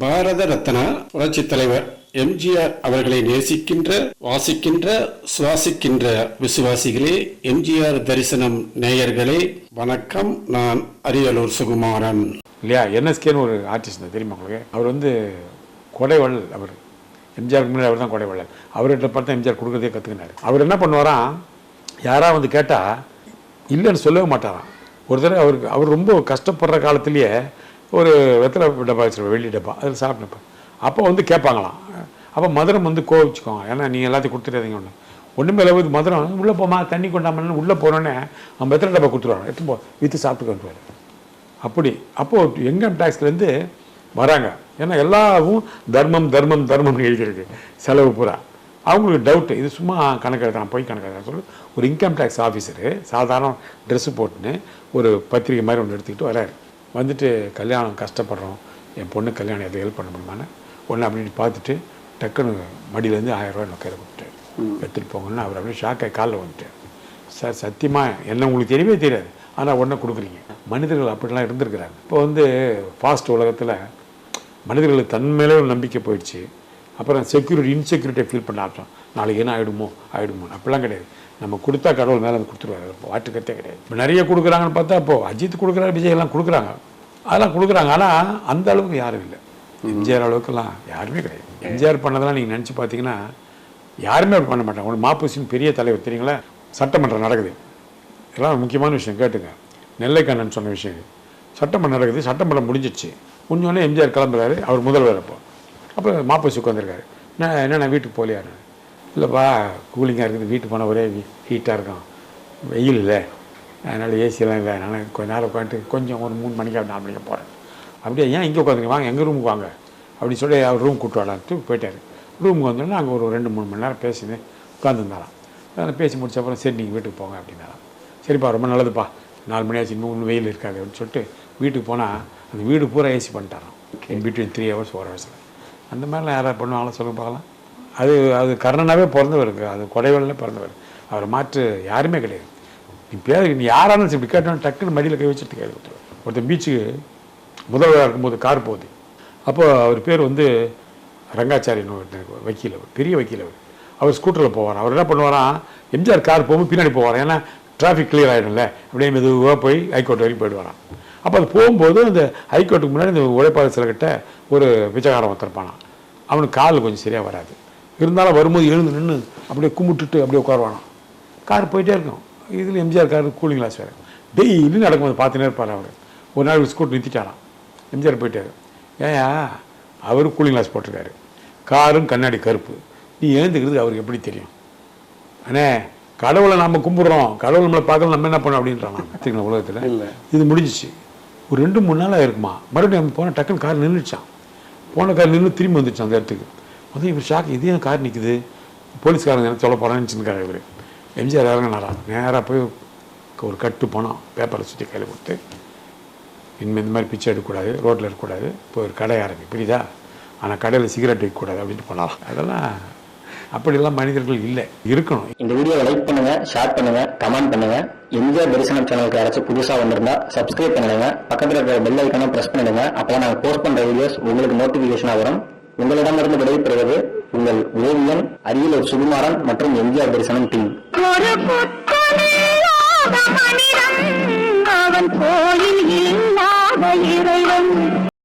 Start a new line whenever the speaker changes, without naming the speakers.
பாரத ரத்னா புரட்சி தலைவர் எம்ஜிஆர் அவர்களை நேசிக்கின்ற வாசிக்கின்ற சுவாசிக்கின்ற விசுவாசிகளே எம்ஜிஆர் தரிசனம் நேயர்களே வணக்கம். நான் அரியலூர் சுகுமாரன்.
இல்லையா என்எஸ்கேன்னு ஒரு ஆர்டிஸ்ட் தான் தெரியுமா உங்களுக்கு? அவர் வந்து கொடைவள் அவர். எம்ஜிஆருக்கு முன்னாடி அவர் தான் கொடைவள்ளல் அவர்கிட்ட பார்த்து எம்ஜிஆர் கொடுக்குறதே கற்றுக்கினார் அவர் என்ன பண்ணுவாராம் யாராவது வந்து கேட்டால் இல்லைன்னு சொல்லவே மாட்டாராம். ஒரு தடவை அவருக்கு அவர் ரொம்ப கஷ்டப்படுற காலத்திலேயே ஒரு வெத்தலை டப்பா வச்சிருப்பேன் வெள்ளி டப்பா. அதில் சாப்பிட்டப்ப அப்போ வந்து கேட்பாங்களாம். அப்போ மதுரம் வந்து கோவிச்சுக்கோங்க. ஏன்னா நீங்கள் எல்லாத்தையும் கொடுத்துட்டாதீங்க ஒன்று ஒன்றுமே இல்லை மதுரம் உள்ளே போமா தண்ணி கொண்டாமன்னு உள்ளே போனோடனே அவன் வெத்தலை டப்பா கொடுத்துருவாங்க எடுத்து போ விற்று சாப்பிட்டு வந்துருவாரு அப்படி. அப்போது இன்கம் டேக்ஸ்லேருந்து வராங்க. ஏன்னா எல்லாவும் தர்மம் தர்மம் தர்மம்னு எழுதியிருக்கு. செலவு பூரா. அவங்களுக்கு டவுட்டு இது சும்மா கணக்கெடுக்கிறான். போய் கணக்கெடுக்கிறான். சொல்லி. ஒரு இன்கம் டேக்ஸ் ஆஃபீஸரு சாதாரண ட்ரெஸ்ஸு போட்டுன்னு ஒரு பத்திரிக்கை மாதிரி ஒன்று எடுத்துக்கிட்டு வராரு. வந்துட்டு கல்யாணம் கஷ்டப்படுறோம். என் பொண்ணு கல்யாணம் எதை ஹெல்ப் பண்ண முடியுமான்னு ஒன்று அப்படின்னு பார்த்துட்டு டக்குன்னு மடியிலேருந்து ஆயிரம் ரூபாய் கையில் கொடுத்துட்டாரு எடுத்துகிட்டு போங்கன்னு அவர் அப்படியே ஷாக்காக காலில் வந்துட்டார். சார் சத்தியமாக என்ன உங்களுக்கு தெரியவே தெரியாது. ஆனால் உடனே கொடுக்குறீங்க. மனிதர்கள் அப்படிலாம் இருந்திருக்கிறாங்க. இப்போ வந்து ஃபாஸ்ட் உலகத்தில் மனிதர்களுக்கு தன் மேலே ஒரு நம்பிக்கை போயிடுச்சு. அப்புறம் செக்யூரிட்டி இன்செக்யூரிட்டியை ஃபீல் பண்ண ஆரம்பிச்சோம். நாளைக்கு என்ன ஆகிடுமோ ஆகிடுமோ அப்படிலாம் கிடையாது. நம்ம கொடுத்தா கடவுள் மேலே வந்து கொடுத்துருவாரு. வாட்டுக்கத்தே கிடையாது. இப்போ நிறைய கொடுக்குறாங்கன்னு பார்த்தா இப்போ அஜித் கொடுக்குறாரு விஜய் எல்லாம் கொடுக்குறாங்க. அதெல்லாம் கொடுக்குறாங்க. ஆனால் அந்த அளவுக்கு யாரும் இல்லை. எம்ஜிஆர் அளவுக்குலாம் யாருமே கிடையாது. எம்ஜிஆர் பண்ணதெல்லாம் நீங்கள் நினச்சி பார்த்தீங்கன்னா யாருமே அப்படி பண்ண மாட்டாங்க. ஒரு மாப்பூசின் பெரிய தலைவர் தெரியுங்களா? சட்டமன்றம் நடக்குது. இதெல்லாம் முக்கியமான விஷயம் கேட்டுங்க. நெல்லைக்கண்ணன் சொன்ன விஷயம் சட்டமன்றம் நடக்குது. சட்டமன்றம் முடிஞ்சிடுச்சு முடிஞ்சோடனே எம்ஜிஆர் கிளம்புறாரு. அவர் முதல்வர் அப்போ. அப்போ மாப்பூசி உட்காந்துருக்காரு நான் என்னண்ணா வீட்டுக்கு போகலையாரு இல்லைப்பா கூலிங்காக இருக்குது. வீட்டுக்கு போனால் ஒரே ஹீட்டாக இருக்கும். வெயில் இல்லை. அதனால் ஏசியெல்லாம் இல்லை. நான் கொஞ்ச நேரம் உட்காந்துட்டு கொஞ்சம் ஒரு மூணு மணிக்கு நாலு மணிக்கு போகிறேன் அப்படியே? ஏன் இங்கே உட்காந்துங்க வாங்க எங்கள் ரூமுக்கு வாங்க. அப்படின்னு சொல்லி அவர் ரூம் கூட்டு வரலான்ட்டு போயிட்டார். ரூமுக்கு வந்தோடனே அங்கே ஒரு ரெண்டு மூணு மணி நேரம் பேசினேன் உட்காந்துருந்தாராம் அதனால் பேசி முடிச்ச அப்புறம் சரி நீங்கள் வீட்டுக்கு போங்க அப்படின்னாராம். சரிப்பா ரொம்ப நல்லதுப்பா. நாலு மணி ஆச்சு. இன்னும் வெயில் இருக்காது. அப்படின்னு சொல்லிட்டு வீட்டுக்கு போனால் அந்த வீடு பூரா AC பண்ணிட்டாராம். In between three hours four ஹவர்ஸில் அந்த மாதிரிலாம் யாராவது பண்ணுவாங்களா சொல்லுங்க பார்க்கலாம். அது அது கர்ணனாவே பிறந்தவருக்கு அது கொடைவெளியில் பிறந்தவர். அவர் மாற்று யாருமே கிடையாது. நீ பேர் நீ யாரானு இப்படி கேட்டோம் டக்குன்னு மடியில் கை வச்சுட்டு கேள்வி கொடுத்துருவார் ஒருத்தன் பீச்சுக்கு முதல்வராக இருக்கும்போது கார் போகுது. அப்போது அவர் பேர் வந்து ரங்காச்சாரியன் ஒரு வக்கீல் அவர் பெரிய வக்கீல் அவர். அவர் ஸ்கூட்டரில் போவார் அவர் என்ன பண்ணுவாராம்? எம்ஜிஆர் கார் போகும்போது பின்னாடி போவார் ஏன்னா டிராஃபிக் கிளியர் ஆகிடும்ல அப்படியே மெதுவாக போய் ஹைகோர்ட் வரைக்கும் போயிடுவாராம். அப்போ அது போகும்போது அந்த ஹைகோர்ட்டுக்கு முன்னாடி இந்த உழைப்பாளர் சிலக்கிட்ட ஒரு பிச்சைக்காரன் ஒருத்தருப்பானான் அவனுக்கு கால் கொஞ்சம் சரியாக வராது. இருந்தாலும் வரும்போது எழுந்து நின்று அப்படியே கும்பிட்டுட்டு அப்படியே உட்காருவானாம் கார் போயிட்டே இருக்கும். இதில் எம்ஜிஆர் கார் கூலிங் கிளாஸ் வேறு. டெய்லி நடக்கும்போது பார்த்துனே இருப்பார் அவர். ஒரு நாள் ஸ்கூட் நிறுத்திட்டாராம். எம்ஜிஆர் போயிட்டாரு. ஏயா அவரும் கூலிங் கிளாஸ் போட்டிருக்காரு. காரும் கண்ணாடி கருப்பு. நீ எழுந்துக்கிறது அவருக்கு எப்படி தெரியும்? அண்ணே கடவுளை நம்ம கும்பிடுறோம். கடவுள் நம்மளை பார்க்கல நம்ம என்ன பண்ணோம் அப்படின்றான். பார்த்தீங்களா உலகத்தில்
இல்லை.
இது முடிஞ்சிச்சு. ஒரு ரெண்டு மூணு நாள் இருக்குமா மறுபடியும் அவன் போன டக்குன்னு கார் நின்றுச்சான் போன கார் நின்று திரும்பி வந்துச்சு அந்த இடத்துக்கு. வந்து இவர் ஷாக் இது ஏன் கார் நிற்குது போலீஸ்காரங்க என்ன சொல்ல போகிறான்னு நினச்சிருக்காரு இவர். எம்ஜிஆர் இறங்கினாரா? நேராக போய் ஒரு கட்டு போனோம் பேப்பரை சுற்றி கையில் கொடுத்து. இனிமேல் இந்த மாதிரி பிச்சை எடுக்கக்கூடாது ரோட்டில் இருக்கக்கூடாது இப்போ ஒரு கடை ஆரம்பி புரியுதா? ஆனால் கடையில் சிகரெட் வைக்கக்கூடாது அப்படின்ட்டு போனாலாம் அதெல்லாம் அப்படிலாம் மனிதர்கள் இல்லை இருக்கணும்.
இந்த வீடியோவை லைக் பண்ணுங்க ஷேர் பண்ணுங்க கமெண்ட் பண்ணுங்க. இந்தியா தரிசனம் சேனலுக்கு யாராச்சும் புதுசாக வந்திருந்தா சப்ஸ்கிரைப் பண்ணிடுங்க. பக்கத்துல இருக்கிற பெல் ஐக்கனும் ப்ரெஸ் பண்ணிடுங்க. அப்போ நாங்கள் போஸ்ட் பண்ணுற வீடியோஸ் உங்களுக்கு நோட்டிபிகேஷனா வரும். உங்களிடமிருந்து விடைபெறுவது உங்கள் ஓவியன் அரியலூர் சுகுமாரன் மற்றும் எம்ஜிஆர் தரிசனம் டீம்
அவன் கோயில் இல்லாத இறைவன்.